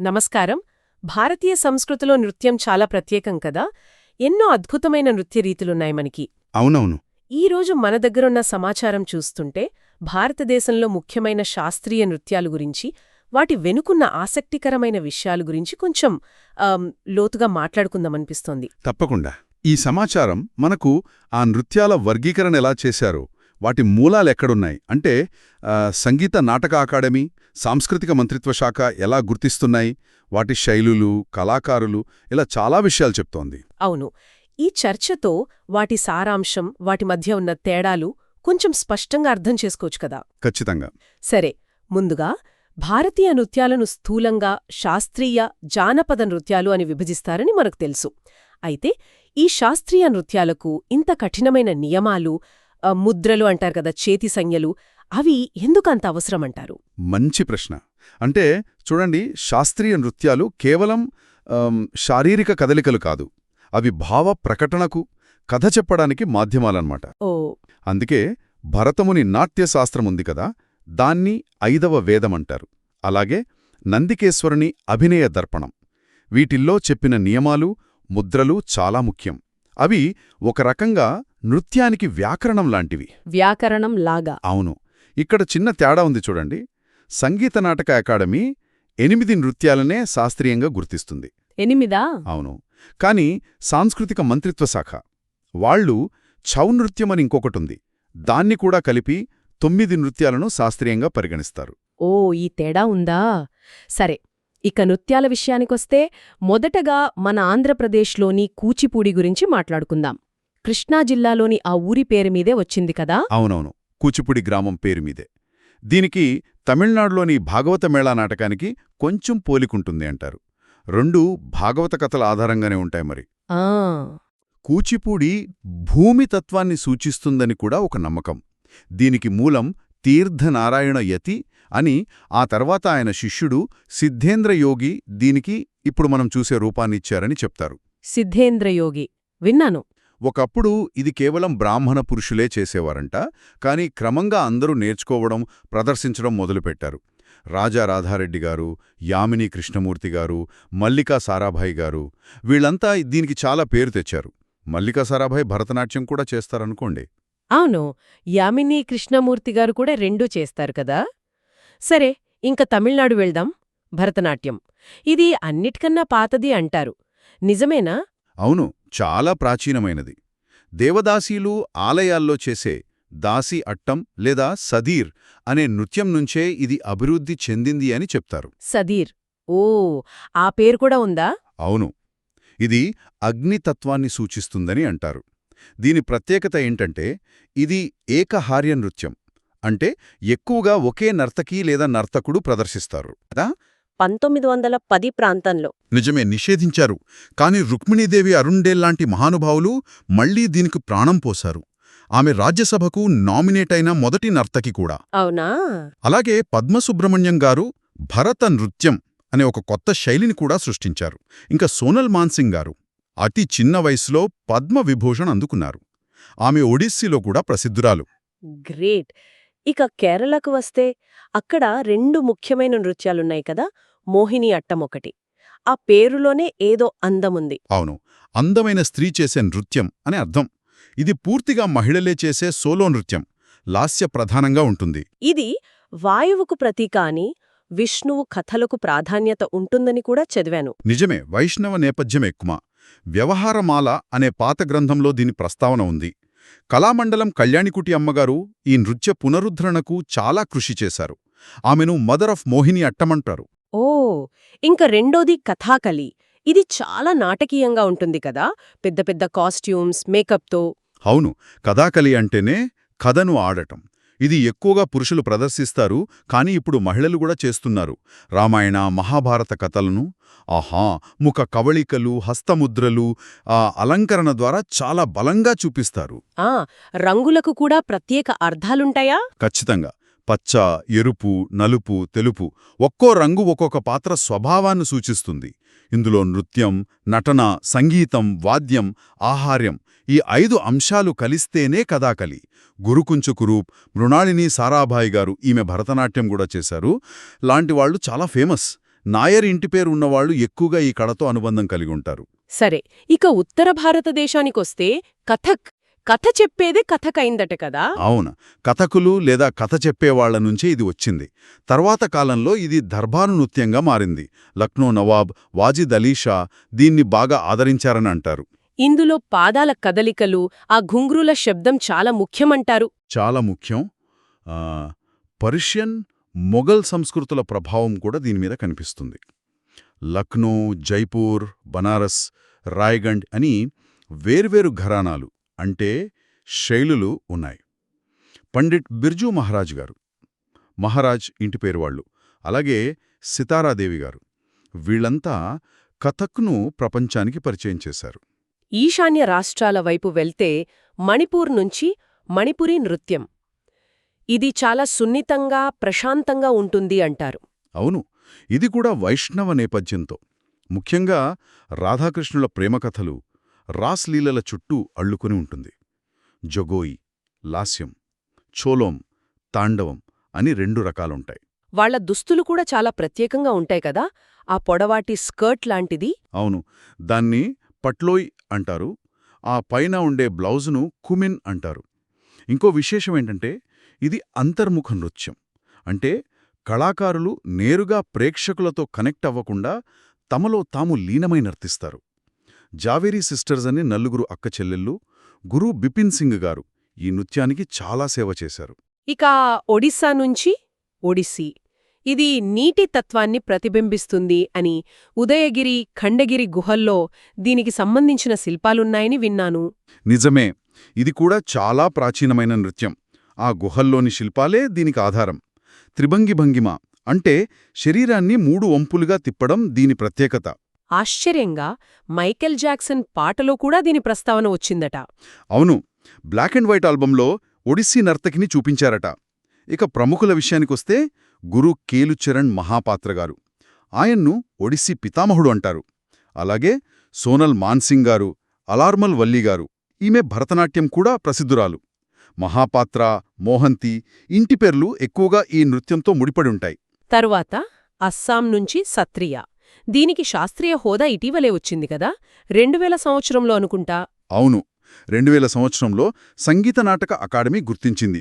నమస్కారం. భారతీయ సంస్కృతిలో నృత్యం చాలా ప్రత్యేకం కదా? ఎన్నో అద్భుతమైన నృత్య రీతులున్నాయి మనకి. అవునవును. ఈ రోజు మన దగ్గరున్న సమాచారం చూస్తుంటే భారతదేశంలో ముఖ్యమైన శాస్త్రీయ నృత్యాలు గురించి వాటి వెనుకున్న ఆసక్తికరమైన విషయాల గురించి కొంచెం లోతుగా మాట్లాడుకుందామనిపిస్తోంది తప్పకుండా. ఈ సమాచారం మనకు ఆ నృత్యాల వర్గీకరణ ఎలా చేశారో వాటి మూలాలెక్కడున్నాయి అంటే సంగీత నాటక అకాడమీ సాంస్కృతిక మంత్రిత్వ శాఖ ఎలా గుర్తిస్తున్నాయి? వాటి శైలులు కళాకారులు ఇలా చాలా విషయాలు చెప్తోంది. అవును. ఈ చర్చతో వాటి సారాంశం వాటి మధ్య ఉన్న తేడాలు కొంచెం స్పష్టంగా అర్థం చేసుకోవచ్చు కదా? ఖచ్చితంగా. సరే ముందుగా భారతీయ నృత్యాలను స్థూలంగా శాస్త్రీయ జానపద నృత్యాలు అని విభజిస్తారని మనకు తెలుసు. అయితే ఈ శాస్త్రీయ నృత్యాలకు ఇంత కఠినమైన నియమాలు ముద్రలు అంటారు కదా చేతి సంజ్ఞలు అవి ఎందుకంత అవసరమంటారు? మంచి ప్రశ్న. అంటే చూడండి శాస్త్రీయ నృత్యాలు కేవలం శారీరక కదలికలు కాదు. అవి భావ ప్రకటనకు కథ చెప్పడానికి మాధ్యమాలన్నమాట. ఓ. అందుకే భరతముని నాట్యశాస్త్రముంది కదా దాన్ని ఐదవ వేదమంటారు అలాగే నందికేశ్వరుని అభినయ దర్పణం. వీటిల్లో చెప్పిన నియమాలు ముద్రలు చాలా ముఖ్యం. అవి ఒక రకంగా నృత్యానికి వ్యాకరణం లాంటివి. వ్యాకరణం లాగా. అవును. ఇక్కడ చిన్న తేడా ఉంది చూడండి. సంగీత నాటక అకాడమీ ఎనిమిది నృత్యాలనే శాస్త్రీయంగా గుర్తిస్తుంది. ఎనిమిదా? అవును. కాని సాంస్కృతిక మంత్రిత్వ శాఖ. వాళ్ళు ఛౌ నృత్యం అని ఇంకొకటుంది. దాన్ని కూడా కలిపి తొమ్మిది నృత్యాలను శాస్త్రీయంగా పరిగణిస్తారు. ఓ ఈ తేడా ఉందా? సరే ఇక నృత్యాల విషయానికొస్తే మొదటగా మన ఆంధ్రప్రదేశ్లోని కూచిపూడి గురించి మాట్లాడుకుందాం. కృష్ణా జిల్లాలోని ఆ ఊరి పేరు మీదే వచ్చింది కదా? అవునవును. కూచిపూడి గ్రామం పేరు మీదే దీనికి తమిళనాడులోని భాగవత మేళా నాటకానికి కొంచెం పోలికుంటుంది అంటారు. రెండు భాగవత కథల ఆధారంగానే ఉంటాయి మరి. ఆ! కూచిపూడి భూమి తత్వాన్ని సూచిస్తుందని కూడా ఒక నమ్మకం. దీనికి మూలం తీర్థనారాయణ యతి అని ఆ తర్వాత ఆయన శిష్యుడు సిద్ధేంద్ర యోగి దీనికి ఇప్పుడు మనం చూసే రూపాన్నిచ్చారని చెప్తారు. సిద్ధేంద్రయోగి విన్నాను. ఒకప్పుడు ఇది కేవలం బ్రాహ్మణ పురుషులే చేసేవారంట కాని క్రమంగా అందరూ నేర్చుకోవడం ప్రదర్శించడం మొదలుపెట్టారు. రాజా రాధారెడ్డి గారు యామిని కృష్ణమూర్తి గారు మల్లికా సారాభాయి గారు వీళ్ళంతా దీనికి చాలా పేరు తెచ్చారు. మల్లికా సారాభాయి భరతనాట్యం కూడా చేస్తారనుకోండి. అవును యామిని కృష్ణమూర్తి గారు కూడా రెండూ చేస్తారు కదా? సరే ఇంక తమిళనాడు వెళ్దాం భరతనాట్యం. ఇది అన్నిటికన్నా పాతది అంటారు. నిజమేనా? అవును చాలా ప్రాచీనమైనది. దేవదాసీలు ఆలయాల్లో చేసే దాసి అట్టం లేదా సదీర్ అనే నృత్యం నుంచే ఇది అభివృద్ధి చెందింది అని చెప్తారు. సదీర్. ఓ ఆ పేరు కూడా ఉందా? అవును. ఇది అగ్నితత్వాన్ని సూచిస్తుందని అంటారు. దీని ప్రత్యేకత ఏంటంటే ఇది ఏకహార్య నృత్యం. అంటే ఎక్కువగా ఒకే నర్తకి లేదా నర్తకుడు ప్రదర్శిస్తారు. కదా? పంతొమ్మిది వందల పది ప్రాంతంలో. నిజమే నిషేధించారు. కాని రుక్మిణీదేవి అరుండేల్లాంటి మహానుభావులు మళ్ళీ దీనికి ప్రాణం పోశారు. ఆమె రాజ్యసభకు నామినేట్ అయిన మొదటి నర్తకి కూడా. అవునా? అలాగే పద్మసుబ్రహ్మణ్యం గారు భరత నృత్యం అనే ఒక కొత్త శైలిని కూడా సృష్టించారు. ఇంకా సోనల్ మాన్సింగ్ గారు అతి చిన్న వయసులో పద్మ విభూషణ్ అందుకున్నారు. ఆమె ఒడిస్సీలో కూడా ప్రసిద్ధురాలు. గ్రేట్. ఇక కేరళకు వస్తే అక్కడ రెండు ముఖ్యమైన నృత్యాలున్నాయి కదా మోహిని అట్టం ఒకటి. ఆ పేరులోనే ఏదో అందముంది. అవును అందమైన స్త్రీ చేసే నృత్యం అని అర్థం. ఇది పూర్తిగా మహిళలే చేసే సోలో నృత్యం లాస్య ప్రధానంగా ఉంటుంది. ఇది వాయువుకు ప్రతీక అని విష్ణువు కథలకు ప్రాధాన్యత ఉంటుందని కూడా చదివాను. నిజమే వైష్ణవ నేపథ్యం ఎక్కువ. వ్యవహారమాల అనే పాత గ్రంథంలో దీని ప్రస్తావన ఉంది. కళామండలం కళ్యాణికుటి అమ్మగారు ఈ నృత్య పునరుద్ధరణకు చాలా కృషి చేశారు. ఆమెను మదర్ ఆఫ్ మోహిని అట్టమంటారు. ఓ ఇంక రెండోది కథాకలి ఇది చాలా నాటకీయంగా ఉంటుంది కదా? పెద్ద పెద్ద కాస్ట్యూమ్స్ మేకప్తో. అవును కథాకలి అంటేనే కథను ఆడటం. ఇది ఎక్కువగా పురుషులు ప్రదర్శిస్తారు కానీ ఇప్పుడు మహిళలు కూడా చేస్తున్నారు. రామాయణ మహాభారత కథలను ఆహా ముఖ కవళికలు హస్తముద్రలు ఆ అలంకరణ ద్వారా చాలా బలంగా చూపిస్తారు. రంగులకు కూడా ప్రత్యేక అర్థాలుంటాయా? ఖచ్చితంగా. పచ్చ ఎరుపు నలుపు తెలుపు ఒక్కో రంగు ఒక్కొక్క పాత్ర స్వభావాన్ని సూచిస్తుంది. ఇందులో నృత్యం నటన సంగీతం వాద్యం ఆహార్యం ఈ ఐదు అంశాలు కలిస్తేనే కథాకలి. గురుకుంచుకురు మృణాళిని సారాభాయి గారు ఈమె భరతనాట్యం కూడా చేశారు. లాంటి వాళ్ళు చాలా ఫేమస్. నాయర్ ఇంటి పేరు ఉన్నవాళ్ళు ఎక్కువగా ఈ కళతో అనుబంధం కలిగి ఉంటారు. సరే ఇక ఉత్తర భారతదేశానికొస్తే కథక్ కథ చెప్పేదే కథక్ అయిందట కదా? అవును. కథకులు లేదా కథ చెప్పేవాళ్ళ నుంచే ఇది వచ్చింది. తర్వాత కాలంలో ఇది దర్బారు నృత్యంగా మారింది. లక్నో నవాబ్ వాజిద్ అలీ షా దీన్ని బాగా ఆదరించారని అంటారు. ఇందులో పాదాల కదలికలు ఆ ఘుంగ్రుల శబ్దం చాలా ముఖ్యమంటారు. చాలా ముఖ్యం. ఆ, పర్షియన్ మొఘల్ సంస్కృతుల ప్రభావం కూడా దీని మీద కనిపిస్తుంది. లక్నో జైపూర్ బనారస్ రాయ్గండ్ అని వేర్వేరు ఘరానాలు అంటే శైలులు ఉన్నాయి. పండిట్ బిర్జూ మహారాజ్ గారు. మహారాజ్ ఇంటి పేరు వాళ్ళు. అలాగే సితారాదేవి గారు. వీళ్ళంతా కథక్ను ప్రపంచానికి పరిచయం చేశారు. ఈశాన్య రాష్ట్రాల వైపు వెళ్తే మణిపూర్ నుంచి మణిపురి నృత్యం. ఇది చాలా సున్నితంగా ప్రశాంతంగా ఉంటుంది అంటారు. అవును. ఇది కూడా వైష్ణవ నేపథ్యంతో. ముఖ్యంగా రాధాకృష్ణుల ప్రేమకథలు రాస్లీలల చుట్టూ అల్లుకుని ఉంటుంది. జొగోయి లాస్యం చోలోం తాండవం అని రెండు రకాలుంటాయి. వాళ్ళ దుస్తులు కూడా చాలా ప్రత్యేకంగా ఉంటాయి కదా? ఆ పొడవాటి స్కర్ట్ లాంటిది? అవును. దాన్ని పట్లోయ్ అంటారు. ఆ పైన ఉండే బ్లౌజును కుమిన్ అంటారు. ఇంకో విశేషం ఏంటంటే ఇది అంతర్ముఖ నృత్యం. అంటే కళాకారులు నేరుగా ప్రేక్షకులతో కనెక్ట్ అవ్వకుండా తమలో తాము లీనమై నర్తిస్తారు. జావేరీ సిస్టర్స్ అని నలుగురు అక్క చెల్లెళ్ళు గురు బిపిన్ సింగ్ గారు ఈ నృత్యానికి చాలా సేవ చేశారు. ఇక ఒడిస్సా నుంచి ఒడిస్సీ. ఇది నీటి తత్వాన్ని ప్రతిబింబిస్తుంది అని ఉదయగిరి ఖండగిరి గుహల్లో దీనికి సంబంధించిన శిల్పాలున్నాయని విన్నాను. నిజమే ఇది కూడా చాలా ప్రాచీనమైన నృత్యం. ఆ గుహల్లోని శిల్పాలే దీనికి ఆధారం. త్రిభంగి భంగిమ అంటే శరీరాన్ని మూడు వంపులుగా తిప్పడం దీని ప్రత్యేకత. ఆశ్చర్యంగా మైకెల్ జాక్సన్ పాటలో కూడా దీని ప్రస్తావన వచ్చిందట. అవును బ్లాక్ అండ్ వైట్ ఆల్బంలో ఒడిస్సీ నర్తకిని చూపించారట. ఇక ప్రముఖుల విషయానికొస్తే గురు కేలుచరణ్ మహాపాత్ర గారు. ఆయన్ను ఒడిస్సీ పితామహుడు అంటారు. అలాగే సోనల్ మాన్సింగ్ గారు అలార్మల్ వల్లి గారు ఈమె భరతనాట్యం కూడా ప్రసిద్ధురాలు. మహాపాత్ర మోహంతి ఇంటి పేర్లు ఎక్కువగా ఈ నృత్యంతో ముడిపడి ఉంటాయి. తరువాత అస్సాం నుంచి సత్రియ. దీనికి శాస్త్రీయ హోదా ఇటీవలే వచ్చింది కదా? రెండువేల సంవత్సరంలో అనుకుంటా. అవును. రెండువేల సంవత్సరంలో సంగీత నాటక అకాడమీ గుర్తించింది.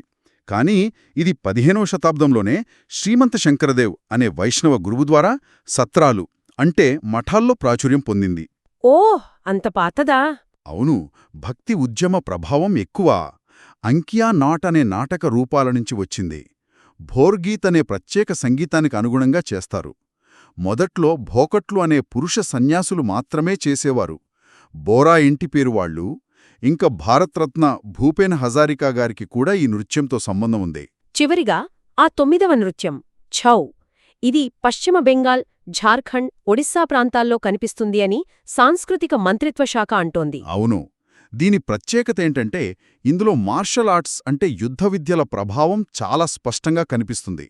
కానీ ఇది పదిహేనవ శతాబ్దంలోనే శ్రీమంత శంకరదేవ్ అనే వైష్ణవ గురువు ద్వారా సత్రాలు అంటే మఠాల్లో ప్రాచుర్యం పొందింది. ఓ అంత పాతదా? అవును. భక్తి ఉద్యమ ప్రభావం ఎక్కువ. అంకియా నాట్ అనే నాటక రూపాల నుంచి వచ్చింది. భోర్గీత్ అనే ప్రత్యేక సంగీతానికి అనుగుణంగా చేస్తారు. మొదట్లో భోకట్లు అనే పురుష సన్యాసులు మాత్రమే చేసేవారు. బోరా ఇంటి పేరు వాళ్ళు ఇంక భారతరత్న భూపేన్ హజారికా గారికి కూడా ఈ నృత్యంతో సంబంధం ఉంది. చివరిగా ఆ తొమ్మిదవ నృత్యం ఛౌ. ఇది పశ్చిమ బెంగాల్ ఝార్ఖండ్ ఒడిస్సా ప్రాంతాల్లో కనిపిస్తుంది అని సాంస్కృతిక మంత్రిత్వ శాఖ అంటోంది. అవును. దీని ప్రత్యేకత ఏంటంటే ఇందులో మార్షల్ ఆర్ట్స్ అంటే యుద్ధ విద్యల ప్రభావం చాలా స్పష్టంగా కనిపిస్తుంది.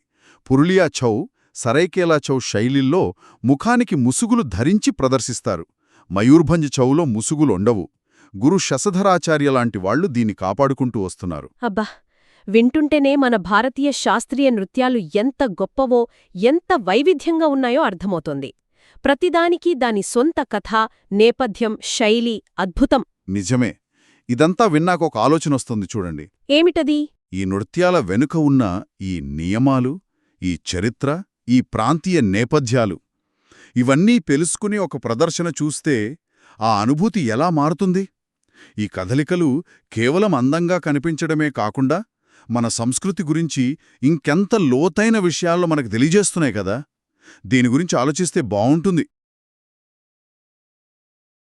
పురులియా ఛౌ సరైకేలా చౌ శైలిల్లో ముఖానికి ముసుగులు ధరించి ప్రదర్శిస్తారు. మయూర్భంజ్ చౌలో ముసుగులుండవు. గురు శశధరాచార్య లాంటి వాళ్ళు దీన్ని కాపాడుకుంటూ వస్తున్నారు. అబ్బా! వింటుంటేనే మన భారతీయ శాస్త్రీయ నృత్యాలు ఎంత గొప్పవో ఎంత వైవిధ్యంగా ఉన్నాయో అర్థమవుతోంది. ప్రతిదానికి దాని సొంత కథ నేపథ్యం శైలి అద్భుతం. నిజమే. ఇదంతా విన్నాక ఒక ఆలోచనొస్తుంది చూడండి. ఏమిటది? ఈ నృత్యాల వెనుక ఉన్న ఈ నియమాలు ఈ చరిత్ర ఈ ప్రాంతీయ నేపథ్యాలు. ఇవన్నీ తెలుసుకుని ఒక ప్రదర్శన చూస్తే ఆ అనుభూతి ఎలా మారుతుంది? ఈ కదలికలు కేవలం అందంగా కనిపించడమే కాకుండా మన సంస్కృతి గురించి ఇంకెంత లోతైన విషయాల్లో మనకు తెలియజేస్తున్నాయి కదా? దీని గురించి ఆలోచిస్తే బావుంటుంది